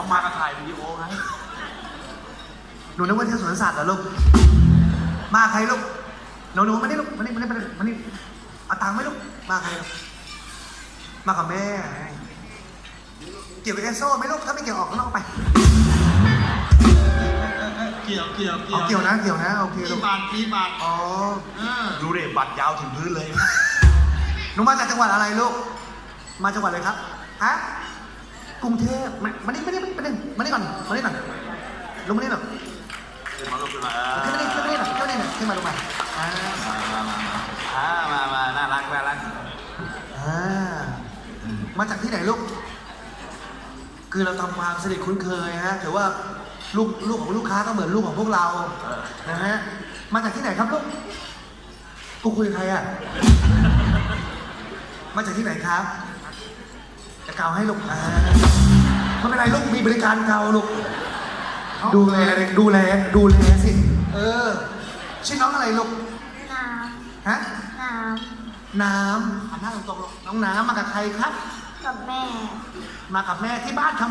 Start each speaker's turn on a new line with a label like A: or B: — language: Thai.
A: เขามากับถ่ายวิดีโอไง
B: หนูนึกว่าเที่ยวสวนสัตว์เหรอลูก มาใครลูก หนูหนูมานี่ลูกมานี่มานี่มานี่มานี่เอาตังค์ไหมลูก มาใครลูก มากับแม่ เกี่ยวกับแอนโซ่ไหมลูก ถ้าไม่เกี่ยวออกข้างนอกไป
A: เกี่ยวเกี่ยว
B: เอาเกี่ยวนะเกี่ยวนะโอเค
A: มี
B: ลูก
A: บาทมีบาท
B: อ๋อ
A: เออ
C: ดูเด็บัตรยาวถึงพื้นเลย
B: หนูมาจากจังหวัดอะไรลูก มาจังหวัดอะไรครับ ฮะ กรุงเทพมามานี่มานี่ มานี่มานี่ก่อนมานี่ก่อนลงมานี่หน่อย
C: ขึ้นมาลูกขึ้นมา
B: ขึ้นมานี่ขึ้นมานี่หน่อยขึ้นมานี่หน่อยขึ้นมาลงมาอ่า
C: มามามาอ่ามามาน่ารักน่ารัก
B: อ่ามาจากที่ไหนลูก คือเราทำความสนิทคุ้นเคยฮะถือว่าลูกลูกของลูกค้าก็เหมือนลูกของพวกเรานะฮะมาจากที่ไหนครับลูกกูคุยกับใครอะมาจากที่ไหนครับจะเกาให้ลูกอ่า ไม่เป็นไรลูกมีบริการเกาลูกดูแลดูแลดูแลสิ เออ ชื่อน้องอะไรลูก
D: น้
B: ฮะำ
D: น้
B: น้ำหันหน้าตรงๆลูกน้องน้ำมากับใครครับำ
D: กับแม่
B: มากับแม่ที่บ้านทำ